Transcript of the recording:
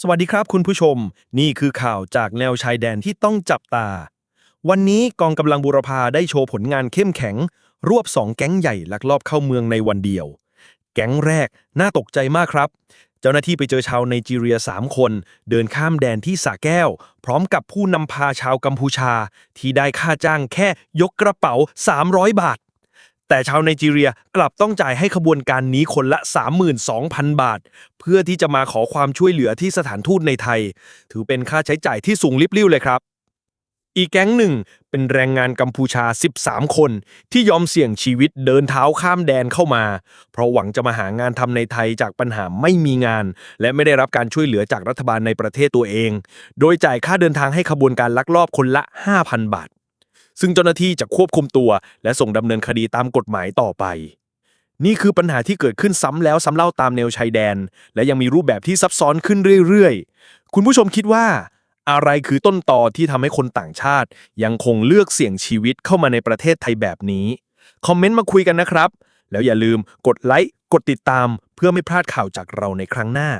สวัสดีครับคุณผู้ชม นี่คือข่าวจากแนวชายแดนที่ต้องจับตา วันนี้กองกำลังบูรพาได้โชว์ผลงานเข้มแข็ง รวบสองแก๊งใหญ่ลักลอบเข้าเมืองในวันเดียว แก๊งแรกน่าตกใจมากครับ เจ้าหน้าที่ไปเจอชาวไนจีเรีย 3 คน เดินข้ามแดนที่สระแก้ว พร้อมกับผู้นำพาชาวกัมพูชา ที่ได้ค่าจ้างแค่ยกกระเป๋า 300 บาท แต่ชาวไนจีเรียกลับต้องจ่ายให้ขบวนการนี้คนละ 32,000 บาท เพื่อที่จะมาขอความช่วยเหลือที่สถานทูตในไทย ถือเป็นค่าใช้จ่ายที่สูงลิบลิ่วเลยครับ อีกแก๊งหนึ่งเป็นแรงงานกัมพูชา 13 คน ที่ยอมเสี่ยงชีวิตเดินเท้าข้ามแดนเข้ามา เพราะหวังจะมาหางานทำในไทยจากปัญหาไม่มีงาน และไม่ได้รับการช่วยเหลือจากรัฐบาลในประเทศตัวเอง โดยจ่ายค่าเดินทางให้ขบวนการลักลอบคนละ 5,000 บาท ซึ่งเจ้าหน้าที่จะควบคุมตัว และส่งดำเนินคดีตามกฎหมายต่อไป นี่คือปัญหาที่เกิดขึ้นซ้ำแล้วซ้ำเล่าตามแนวชายแดน และยังมีรูปแบบที่ซับซ้อนขึ้นเรื่อยๆ คุณผู้ชมคิดว่า อะไรคือต้นตอที่ทำให้คนต่างชาติ ยังคงเลือกเสี่ยงชีวิตเข้ามาในประเทศไทยแบบนี้คอมเมนต์มาคุยกันนะครับ แล้วอย่าลืมกดไลค์กดติดตามเพื่อไม่พลาดข่าวจากเราในครั้งหน้า